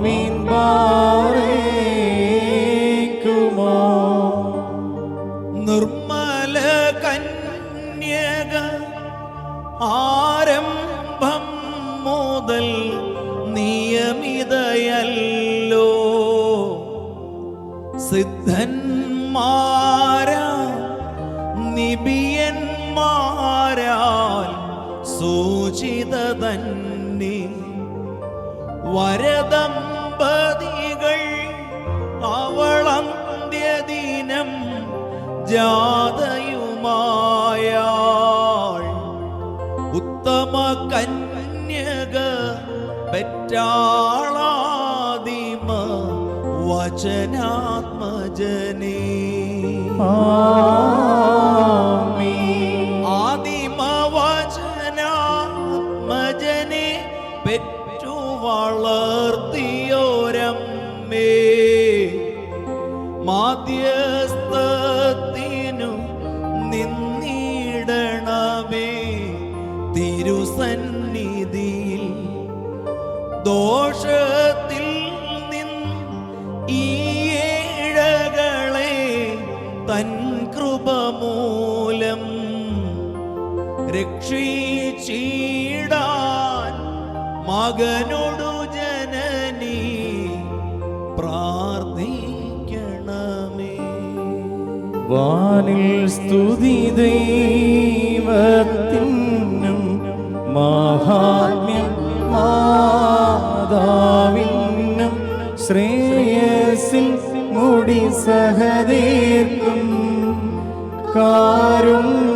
ആമീൻ ബാറേക്കുമോ നിർമ്മല കന്യക ആരംഭം മുതൽ നിയമിതയല്ലോ. സിദ്ധന്മാരാ നിബിയന്മാരാൽ സൂചിത തന്നെ വരദമ്പതികൾ അവളന്ത്യദിനം ജാതയുമായാൾ ഉത്തമ കന്യക പെറ്റാളാദിമ വചനാത്മജനേ. ആദിമ വചനാത്മജനെ പെറ്റു വളർത്തിയോരമ്മേ. മാധ്യസ്ഥത്തിനു നിന്നിടണമേ. തിരുസന്നിധിയിൽ ദോഷത്തിൽ നിന്ന് ഈ തൻ കൃപ മൂലം രക്ഷിച്ചിടാൻ മകനോടു ജനനി പ്രാർത്ഥിക്കണമേ. വാനിൽ സ്തുതി ദൈവത്തിനും മഹാത്മ്യം മാതാവിനും ശ്രേയസിൽ മുടി സഹതീർക്കും കാരുണ്യ